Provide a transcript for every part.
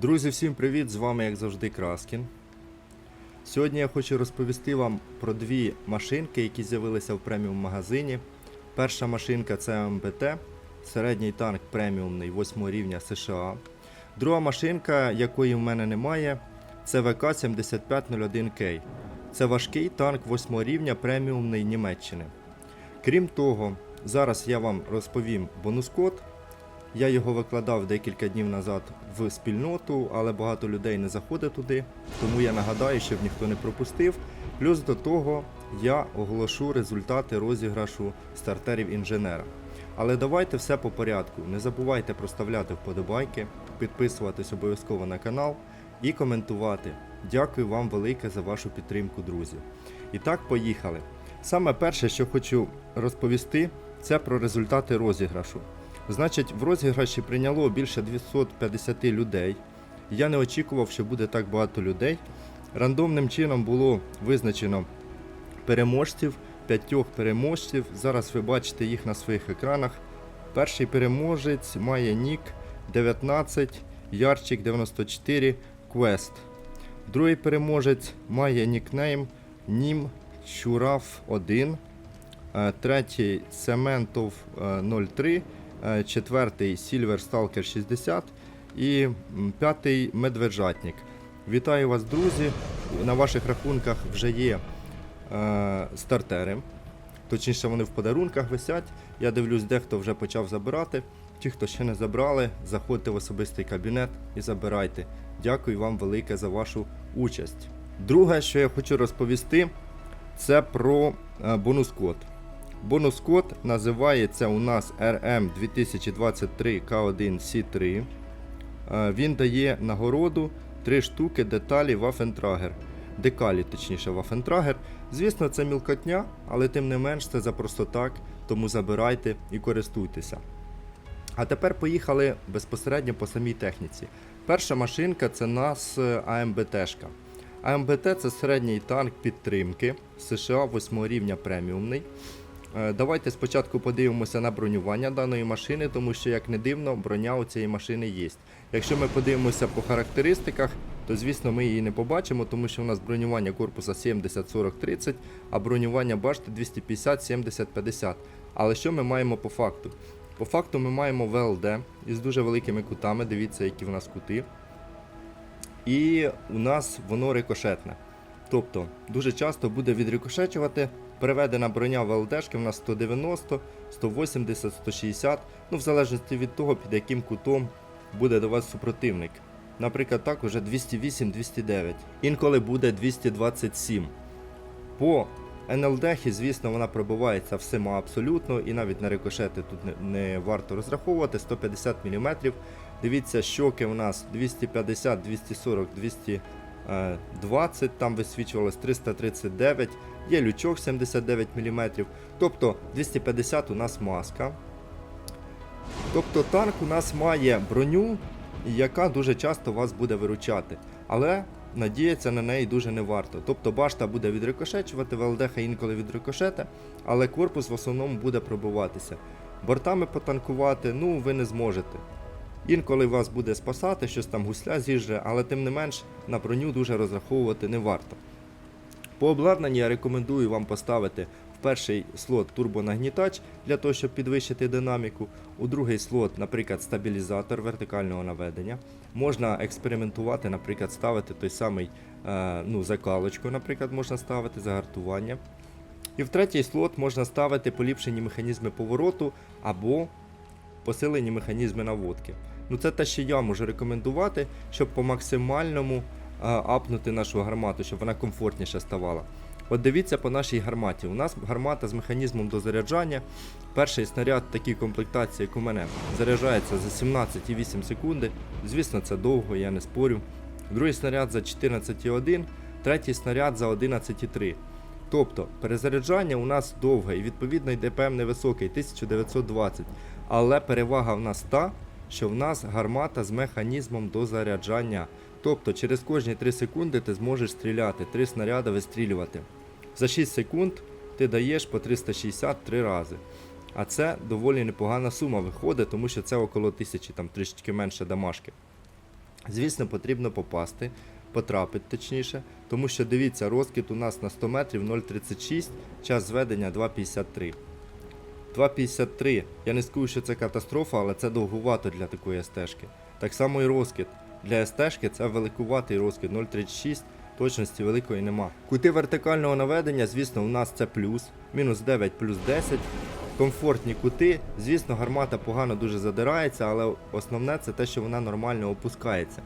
Друзі, всім привіт! З вами, як завжди, Краскін. Сьогодні я хочу розповісти вам про дві машинки, які з'явилися в преміум магазині. Перша машинка це МБТ, середній танк преміумний 8 рівня США. Друга машинка, якої в мене немає, це ВК-7501К. Це важкий танк 8 рівня преміумний Німеччини. Крім того, зараз я вам розповім бонус-код. Я його викладав декілька днів назад в спільноту, але багато людей не заходить туди, тому я нагадаю, щоб ніхто не пропустив. Плюс до того я оголошу результати розіграшу стартерів інженера. Але давайте все по порядку. Не забувайте проставляти вподобайки, підписуватись обов'язково на канал і коментувати. Дякую вам велике за вашу підтримку, друзі. І так, поїхали. Саме перше, що хочу розповісти, це про результати розіграшу. Значить, в розіграші прийняло більше 250 людей. Я не очікував, що буде так багато людей. Рандомним чином було визначено переможців, п'ятьох переможців. Зараз ви бачите їх на своїх екранах. Перший переможець має нік 19, Ярчик 94, Quest. Другий переможець має нікнейм Нім Чурав 1. Е, Третій Сементов е, 03. Е, четвертий Silver Stalker 60 і п'ятий Медвежатник. Вітаю вас, друзі! На ваших рахунках вже є е, стартери. Точніше, вони в подарунках висять. Я дивлюсь, дехто вже почав забирати. Ті, хто ще не забрали, заходьте в особистий кабінет і забирайте. Дякую вам велике за вашу участь. Друге, що я хочу розповісти, це про е, бонус-код. Бонус-код називається у нас RM 2023 K1C3. Е, Він дає нагороду 3 штуки деталі Waffentrager. Декалі, точніше, Waffentrager. Звісно, це мілкотня, але тим не менш це за просто так, тому забирайте і користуйтеся. А тепер поїхали безпосередньо по самій техніці. Перша машинка це нас е, АМБТшка. АМБТ це середній танк підтримки США 8 рівня преміумний. Е, Давайте спочатку подивимося на бронювання даної машини, тому що, як не дивно, броня у цієї машини є. Якщо ми подивимося по характеристиках, то звісно ми її не побачимо, тому що у нас бронювання корпуса 70, 40, 30, а бронювання башти 250, 70, 50. Але що ми маємо по факту? По факту ми маємо ВЛД із дуже великими кутами, дивіться, які в нас кути. І у нас воно рикошетне. Тобто дуже часто буде відрикошечувати. Переведена броня ВЛДшки в нас 190, 180, 160, ну в залежності від того, під яким кутом буде до вас супротивник. Наприклад, так уже 208-209. Інколи буде 227. По НЛД, звісно, вона пробивається всіма абсолютно, і навіть на рикошети тут не, не варто розраховувати. 150 мм. Дивіться, щоки у нас 250, 240, 220, там висвічувалось 339, є лючок 79 мм. Тобто 250 у нас маска. Тобто танк у нас має броню, яка дуже часто вас буде виручати. Але надіятися на неї дуже не варто. Тобто башта буде відрикошечувати, ВЛДХ інколи відрикошете, але корпус в основному буде пробиватися. Бортами потанкувати, ну ви не зможете. Інколи вас буде спасати, щось там гусля з'їжджає, але тим не менш на броню дуже розраховувати не варто. По обладнанні я рекомендую вам поставити в перший слот турбонагнітач для того, щоб підвищити динаміку. У другий слот, наприклад, стабілізатор вертикального наведення. Можна експериментувати, наприклад, ставити той самий е, ну, закалочку, наприклад, можна ставити загартування. І в третій слот можна ставити поліпшені механізми повороту або посилені механізми наводки. Ну це те, що я можу рекомендувати, щоб по максимальному апнути нашу гармату, щоб вона комфортніше ставала. От дивіться по нашій гарматі. У нас гармата з механізмом дозаряджання. Перший снаряд такій комплектації, як у мене, заряджається за 17,8 секунди. Звісно, це довго, я не спорю. Другий снаряд за 14,1, третій снаряд за 11,3. Тобто перезаряджання у нас довге і відповідно йде певний високий 1920. Але перевага в нас та, що в нас гармата з механізмом дозаряджання. Тобто через кожні 3 секунди ти зможеш стріляти, 3 снаряди вистрілювати. За 6 секунд ти даєш по 363 рази. А це доволі непогана сума виходить, тому що це около 1000, там трішечки менше дамашки. Звісно, потрібно попасти, потрапити точніше, тому що дивіться, розкид у нас на 100 метрів 0,36, час зведення 2,53. 2,53. Я не скажу, що це катастрофа, але це довгувато для такої стежки. Так само і розкид. Для стежки це великуватий розкид 0,36, точності великої нема. Кути вертикального наведення, звісно, у нас це плюс, мінус 9, плюс 10. Комфортні кути. Звісно, гармата погано дуже задирається, але основне це те, що вона нормально опускається.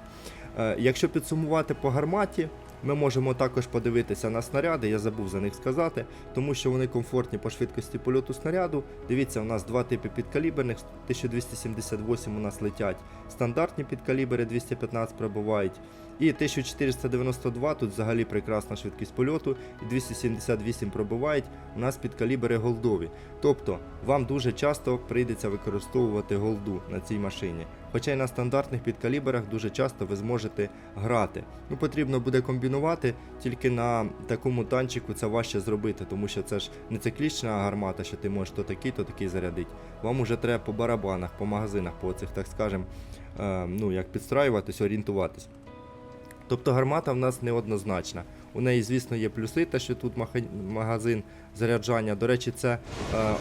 Е, Якщо підсумувати по гарматі, ми можемо також подивитися на снаряди, я забув за них сказати, тому що вони комфортні по швидкості польоту снаряду. Дивіться, у нас два типи підкаліберних, 1278 у нас летять, стандартні підкалібери 215 пробувають. І 1492 тут взагалі прекрасна швидкість польоту, і 278 пробувають у нас підкалібери голдові. Тобто вам дуже часто прийдеться використовувати голду на цій машині. Хоча й на стандартних підкаліберах дуже часто ви зможете грати. Ну потрібно буде комбінувати, тільки на такому танчику це важче зробити, тому що це ж не циклічна гармата, що ти можеш то такий, то такий зарядити. Вам уже треба по барабанах, по магазинах, по цих, так скажем, е, ну як підстраюватись, орієнтуватись. Тобто гармата в нас неоднозначна. У неї, звісно, є плюси, те, що тут магазин заряджання. До речі, це е, е,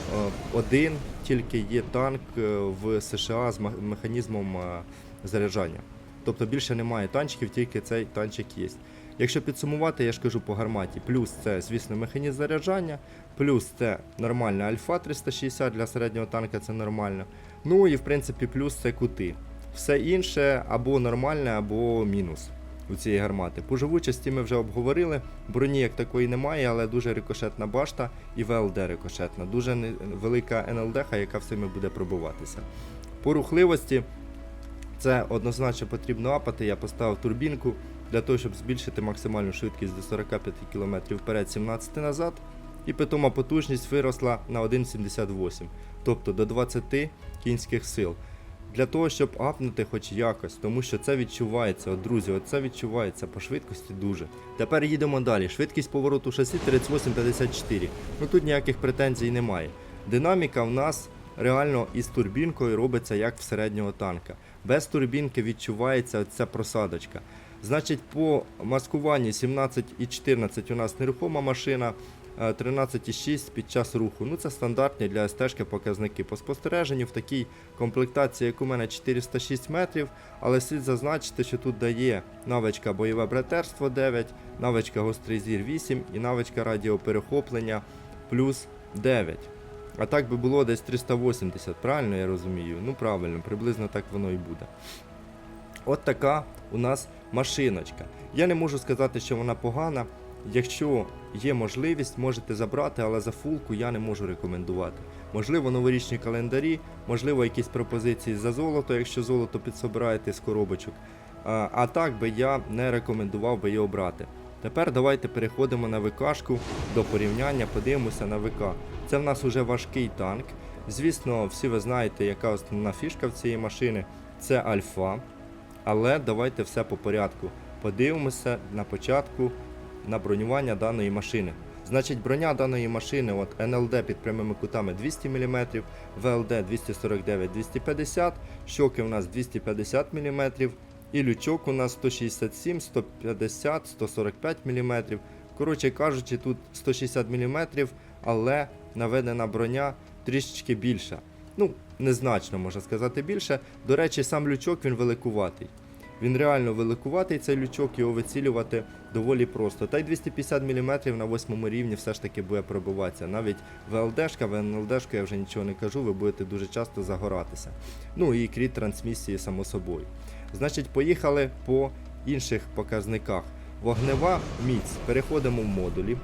один тільки є танк е, в США з механізмом заряджання. Тобто більше немає танчиків, тільки цей танчик є. Якщо підсумувати, я ж кажу по гарматі, плюс це, звісно, механізм заряджання, плюс це нормальна альфа 360 для середнього танка, це нормально. Ну і в принципі плюс це кути. Все інше або нормальне, або мінус у цієї гармати. По живучості ми вже обговорили. Броні як такої немає, але дуже рикошетна башта і ВЛД рикошетна. Дуже велика НЛД, яка всіми буде пробуватися. По рухливості це однозначно потрібно апати. Я поставив турбінку для того, щоб збільшити максимальну швидкість до 45 км вперед, 17 назад. І питома потужність виросла на 1,78, тобто до 20 кінських сил. Для того, щоб апнути хоч якось, тому що це відчувається, от, друзі, от це відчувається по швидкості дуже. Тепер їдемо далі. Швидкість повороту шасі 38-54. Ну тут ніяких претензій немає. Динаміка в нас реально із турбінкою робиться як в середнього танка. Без турбінки відчувається ця просадочка. Значить, по маскуванні 17 і 14 у нас нерухома машина, 13,6 під час руху. Ну це стандартні для стежки показники. По спостереженню в такій комплектації, як у мене 406 метрів, але слід зазначити, що тут дає навичка бойове братерство 9, навичка гострий зір 8 і навичка радіоперехоплення плюс 9. А так би було десь 380, правильно я розумію? Ну правильно, приблизно так воно і буде. От така у нас машиночка. Я не можу сказати, що вона погана. Якщо є можливість, можете забрати, але за фулку я не можу рекомендувати. Можливо, новорічні календарі, можливо, якісь пропозиції за золото, якщо золото підсобираєте з коробочок. А, а так би я не рекомендував би його брати. Тепер давайте переходимо на ВКшку до порівняння, подивимося на ВК. Це в нас уже важкий танк. Звісно, всі ви знаєте, яка основна фішка в цієї машини. Це альфа. Але давайте все по порядку. Подивимося на початку на бронювання даної машини. Значить, броня даної машини, от НЛД під прямими кутами 200 мм, ВЛД 249-250, щоки у нас 250 мм, і лючок у нас 167, 150, 145 мм. Коротше кажучи, тут 160 мм, але наведена броня трішечки більша. Ну, незначно можна сказати більше. До речі, сам лючок він великуватий. Він реально великуватий, цей лючок, його вицілювати доволі просто. Та й 250 мм на 8 рівні все ж таки буде пробиватися. Навіть ВЛДшка, ВНЛДшка я вже нічого не кажу, ви будете дуже часто загоратися. Ну і кріт трансмісії, само собою. Значить, поїхали по інших показниках. Вогнева міць. Переходимо в модулі.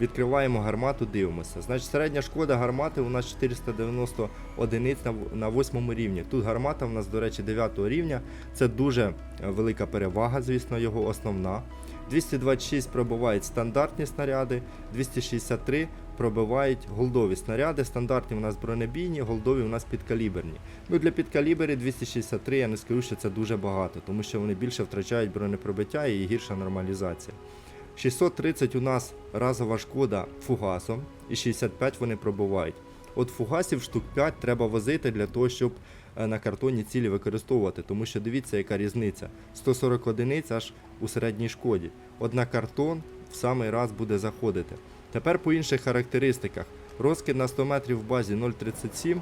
Відкриваємо гармату, дивимося. Значить, середня шкода гармати у нас 490 одиниць на, в- 8 рівні. Тут гармата у нас, до речі, 9 рівня. Це дуже е, велика перевага, звісно, його основна. 226 пробивають стандартні снаряди, 263 пробивають голдові снаряди. Стандартні у нас бронебійні, голдові у нас підкаліберні. Ну для підкаліберів 263 я не скажу, що це дуже багато, тому що вони більше втрачають бронепробиття і гірша нормалізація. 630 у нас разова шкода фугасом і 65 вони пробувають. От фугасів штук 5 треба возити для того, щоб е, на картонні цілі використовувати, тому що дивіться, яка різниця. 140 одиниць аж у середній шкоді. Одна картон в самий раз буде заходити. Тепер по інших характеристиках. Розкид на 100 метрів в базі 0,37.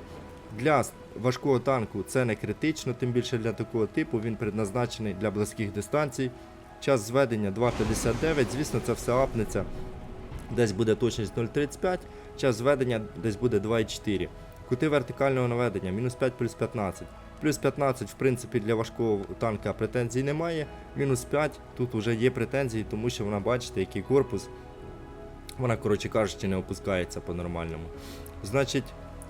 Для важкого танку це не критично, тим більше для такого типу він предназначений для близьких дистанцій. Час зведення 2,59. Звісно, це все апнеться. Десь буде точність 0,35, час зведення десь буде 2,4. Кути вертикального наведення мінус 5 плюс 15. Плюс 15, в принципі, для важкого танка претензій немає. Мінус 5 тут вже є претензії, тому що вона, бачите, який корпус. Вона, коротше кажучи, не опускається по-нормальному. Значить,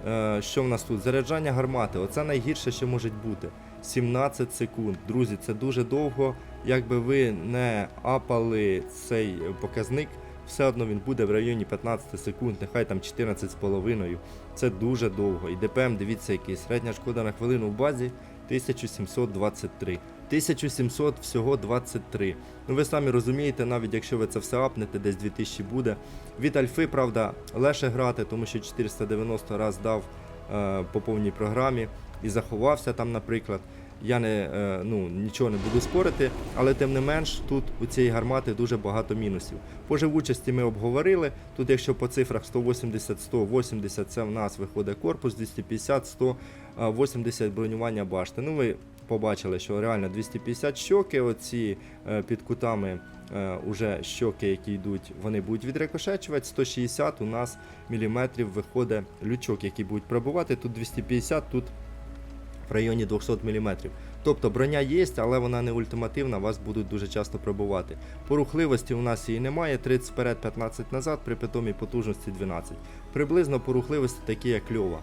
е, що в нас тут? Заряджання гармати. Оце найгірше, що може бути. 17 секунд. Друзі, це дуже довго. Якби ви не апали цей показник, все одно він буде в районі 15 секунд, нехай там 14,5. Це дуже довго. І ДПМ, дивіться, який середня шкода на хвилину в базі 1723. 1700 всього 23. Ну ви самі розумієте, навіть якщо ви це все апнете, десь 2000 буде. Від альфи, правда, легше грати, тому що 490 раз дав е, по повній програмі і заховався там, наприклад. Я не, е, ну, нічого не буду спорити, але тим не менш, тут у цієї гармати дуже багато мінусів. По живучості ми обговорили. Тут, якщо по цифрах 180, 180, це в нас виходить корпус, 250, 180 бронювання башти. Ну, ви побачили, що реально 250 щоки, оці е, під кутами е, уже щоки, які йдуть, вони будуть відрикошечувати. 160 у нас міліметрів виходить лючок, який будуть пробувати. Тут 250, тут в районі 200 мм. Тобто броня є, але вона не ультимативна, вас будуть дуже часто пробувати. По рухливості у нас її немає, 30 вперед, 15 назад, при питомій потужності 12. Приблизно по рухливості такі як кльова.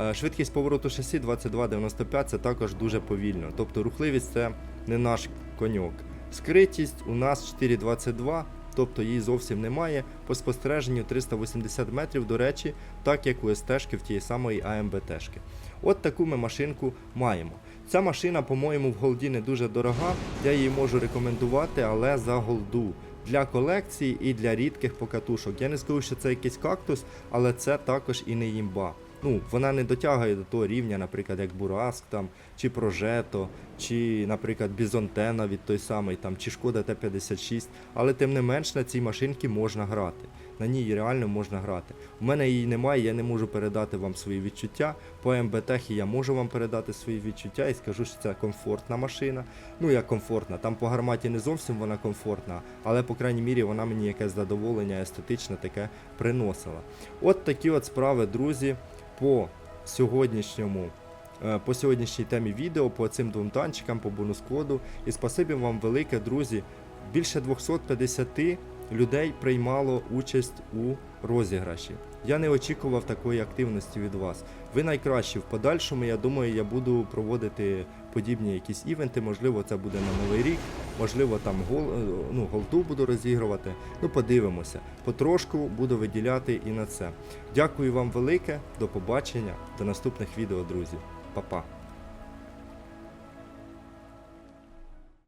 Е, Швидкість повороту шасі 22,95 це також дуже повільно. Тобто рухливість це не наш коньок. Скритість у нас 4,22, тобто її зовсім немає. По спостереженню 380 метрів, до речі, так як у СТ-шки в тієї самої АМБТ-шки. От таку ми машинку маємо. Ця машина, по-моєму, в голді не дуже дорога. Я її можу рекомендувати, але за голду. Для колекції і для рідких покатушок. Я не скажу, що це якийсь кактус, але це також і не їмба. Ну, вона не дотягує до того рівня, наприклад, як Бураск там, чи Прожето, чи, наприклад, Бізонте навіть той самий, там, чи Шкода Т-56. Але тим не менш на цій машинці можна грати. На ній реально можна грати. У мене її немає, я не можу передати вам свої відчуття. По МБТехі я можу вам передати свої відчуття і скажу, що це комфортна машина. Ну як комфортна, там по гарматі не зовсім вона комфортна, але по крайній мірі вона мені якесь задоволення естетичне таке приносила. От такі от справи, друзі, по сьогоднішньому. е, По сьогоднішній темі відео, по цим двом танчикам, по бонус-коду. І спасибі вам велике, друзі. Більше 250 людей приймало участь у розіграші. Я не очікував такої активності від вас. Ви найкращі в подальшому. Я думаю, я буду проводити подібні якісь івенти. Можливо, це буде на новий рік, можливо, там гол, е, ну, голду буду розігрувати. Ну, подивимося. Потрошку буду виділяти і на це. Дякую вам велике, до побачення, до наступних відео, друзі. Па-па.